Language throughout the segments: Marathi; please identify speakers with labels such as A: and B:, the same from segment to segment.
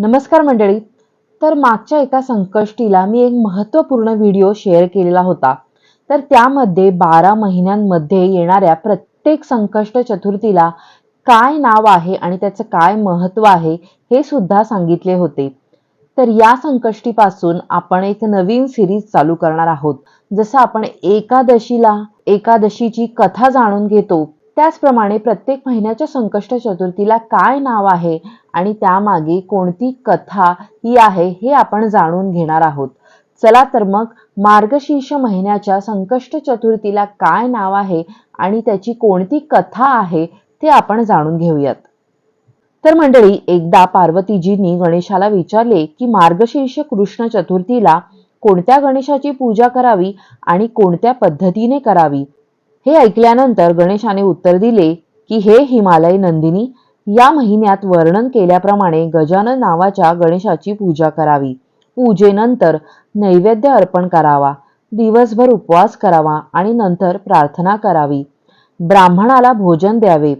A: नमस्कार मंडळी. तर मागच्या एका संकष्टीला मी एक महत्त्वपूर्ण व्हिडिओ शेअर केलेला होता. तर त्यामध्ये बारा महिन्यांमध्ये येणाऱ्या प्रत्येक संकष्ट चतुर्थीला काय नाव आहे आणि त्याचं काय महत्त्व आहे हे सुद्धा सांगितले होते. तर या संकष्टीपासून आपण एक नवीन सिरीज चालू करणार आहोत. जसं आपण एकादशीला एकादशीची कथा जाणून घेतो. त्याचप्रमाणे प्रत्येक महिन्याच्या संकष्ट चतुर्थीला काय नाव आहे आणि त्यामागे कोणती कथा ही आहे हे आपण जाणून घेणार आहोत. चला तर मग मार्गशीर्ष महिन्याच्या संकष्ट चतुर्थीला काय नाव आहे आणि त्याची कोणती कथा आहे ते आपण जाणून घेऊयात. तर मंडळी एकदा पार्वतीजींनी गणेशाला विचारले की मार्गशीर्ष कृष्ण चतुर्थीला कोणत्या गणेशाची पूजा करावी आणि कोणत्या पद्धतीने करावी? हे ऐकल्यानंतर गणेशाने उत्तर दिले की हे हिमालय नंदिनी या महिन्यात वर्णन केल्याप्रमाणे गजानन नावाच्या गणेशाची पूजा करावी. पूजेनंतर नैवेद्य अर्पण करावा दिवसभर उपवास करावा आणि नंतर प्रार्थना करावी. ब्राह्मणाला भोजन द्यावे.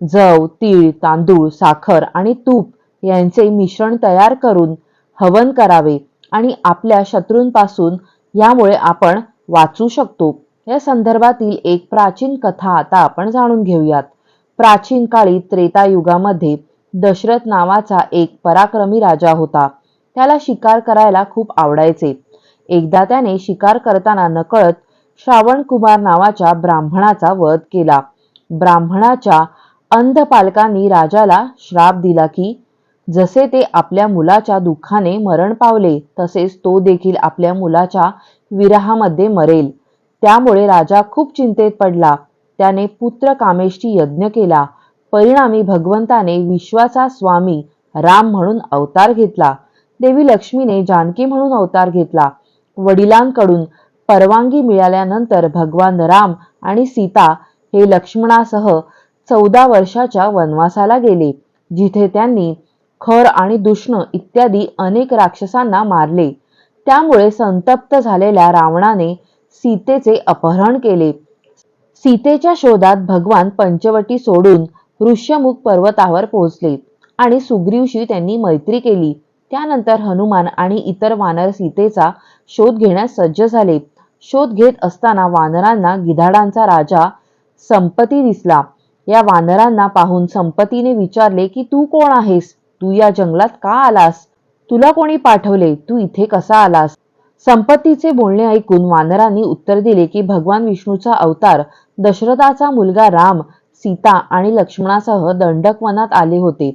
A: जव तीळ तांदूळ साखर आणि तूप यांचे मिश्रण तयार करून हवन करावे आणि आपल्या शत्रूंपासून यामुळे आपण वाचू शकतो. या संदर्भातील एक प्राचीन कथा आता आपण जाणून घेऊयात. प्राचीन काळी त्रेतायुगामध्ये दशरथ नावाचा एक पराक्रमी राजा होता. त्याला शिकार करायला खूप आवडायचे. एकदा त्याने शिकार करताना नकळत श्रावण कुमार नावाच्या ब्राह्मणाचा वध केला. ब्राह्मणाच्या अंध पालकांनी राजाला श्राप दिला की जसे ते आपल्या मुलाच्या दुःखाने मरण पावले तसेच तो देखील आपल्या मुलाच्या विरहामध्ये मरेल. त्यामुळे राजा खूप चिंतेत पडला. त्याने पुत्र कामेशची यज्ञ केला. परिणामी भगवंताने विश्वाचा स्वामी राम म्हणून अवतार घेतला. देवी लक्ष्मीने जानकी म्हणून अवतार घेतला. वडिलांकडून परवानगी मिळाल्यानंतर भगवान राम आणि सीता हे लक्ष्मणासह चौदा वर्षाच्या वनवासाला गेले जिथे त्यांनी खर आणि दुष्ण इत्यादी अनेक राक्षसांना मारले. त्यामुळे संतप्त झालेल्या रावणाने सीतेचे अपहरण केले. सीतेच्या शोधात भगवान पंचवटी सोडून ऋष्यमुख पर्वतावर पोहोचले आणि सुग्रीवशी त्यांनी मैत्री केली. त्यानंतर हनुमान आणि इतर वानर सीतेचा शोध घेण्यास सज्ज झाले. शोध घेत असताना वानरांना गिधाडांचा राजा संपती दिसला. या वानरांना पाहून संपतीने विचारले की तू कोण आहेस? तू या जंगलात का आलास? तुला कोणी पाठवले? तू इथे कसा आलास? संपत्तीचे बोलणे ऐकून वानरांनी उत्तर दिले की भगवान विष्णूचा अवतार दशरथाचा मुलगा राम सीता आणि लक्ष्मणासह दंडक वनात आले होते.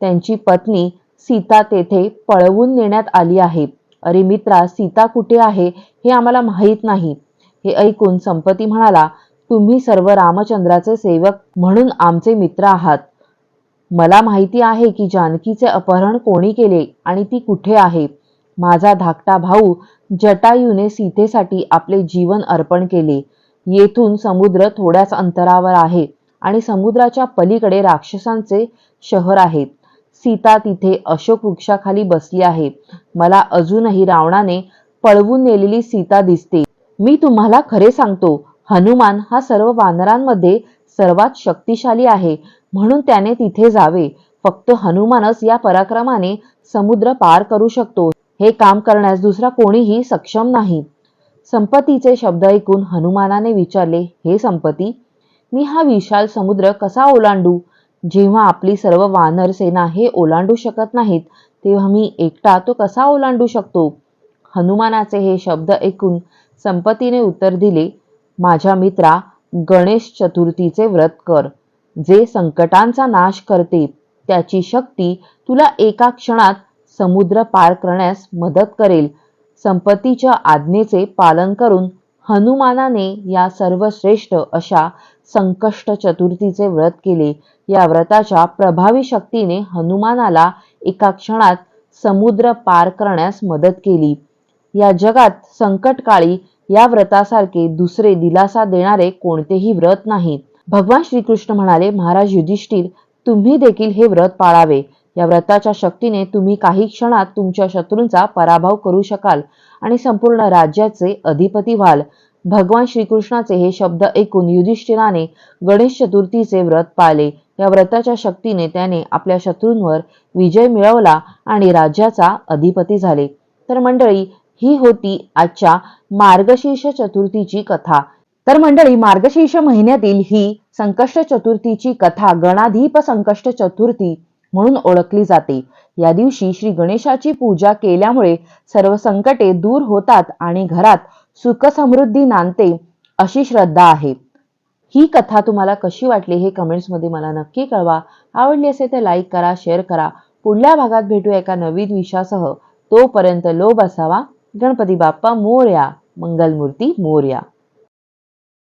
A: त्यांची पत्नी सीता तेथे पळवून नेण्यात आली आहे. अरे मित्रा सीता कुठे आहे हे आम्हाला माहीत नाही. हे ऐकून संपती म्हणाला तुम्ही सर्व रामचंद्राचे सेवक म्हणून आमचे मित्र आहात. मला माहिती आहे की जानकीचे अपहरण कोणी केले आणि ती कुठे आहे? माझा धाकटा भाऊ जटायूने सीतेसाठी आपले जीवन अर्पण केले. येथून समुद्र थोड्याच अंतरावर आहे आणि समुद्राच्या पलीकडे राक्षसांचे शहर आहेत सीता तिथे अशोक वृक्षाखाली बसली आहे. मला अजूनही रावणाने पळवून नेलेली सीता दिसते. मी तुम्हाला खरे सांगतो हनुमान हा सर्व वानरांमध्ये सर्वात शक्तिशाली आहे. म्हणून त्याने तिथे जावे. फक्त हनुमानच या पराक्रमाने समुद्र पार करू शकतो. हे काम करण्यास दुसरा कोणीही सक्षम नाही. संपत्तीचे शब्द ऐकून हनुमानाने विचारले हे संपत्ती मी हा विशाल समुद्र कसा ओलांडू? जेव्हा आपली सर्व वानर सेना हे ओलांडू शकत नाहीत तेव्हा मी एकटा तो कसा ओलांडू शकतो? हनुमानाचे हे शब्द ऐकून संपत्तीने उत्तर दिले माझ्या मित्रा गणेश चतुर्थीचे व्रत कर. जे संकटांचा नाश करते त्याची शक्ती तुला एका क्षणात समुद्र पार करण्यास मदत करेल. संपत्तीच्या आज्ञेचे पालन करून हनुमानाने या सर्वश्रेष्ठ अशा संकष्ट चतुर्थीचे व्रत केले. या व्रताच्या प्रभावी शक्तीने हनुमानाला एका क्षणात समुद्र पार करण्यास मदत केली. या जगात संकटकाळी या व्रतासारखे दुसरे दिलासा देणारे कोणतेही व्रत नाही. भगवान श्रीकृष्ण म्हणाले महाराज युधिष्ठिर तुम्ही देखील हे व्रत पाळावे. या व्रताच्या शक्तीने तुम्ही काही क्षणात तुमच्या शत्रूंचा पराभव करू शकाल आणि संपूर्ण राज्याचे अधिपती व्हाल. भगवान श्रीकृष्णाचे हे शब्द ऐकून युधिष्ठिराने गणेश चतुर्थीचे व्रत पाळले या व्रताच्या शक्तीने त्याने आपल्या शत्रूंवर विजय मिळवला आणि राज्याचा अधिपती झाले. तर मंडळी ही होती आजच्या मार्गशीर्ष चतुर्थीची कथा. तर मंडळी मार्गशीर्ष महिन्यातील ही संकष्ट चतुर्थीची कथा गणाधीप संकष्ट चतुर्थी म्हणून ओळखली जाते. या दिवशी श्री गणेशाची पूजा केल्यामुळे सर्व संकटे दूर होतात आणि घरात सुख समृद्धी नांदते अशी श्रद्धा आहे. ही कथा तुम्हाला कशी वाटली हे कमेंट्समध्ये मला नक्की कळवा. आवडली असेल तर लाईक करा शेअर करा. पुढल्या भागात भेटूया एका नवीन विषयासह. तोपर्यंत लोभ असावा. गणपती बाप्पा मोरया. मंगलमूर्ती मोरया.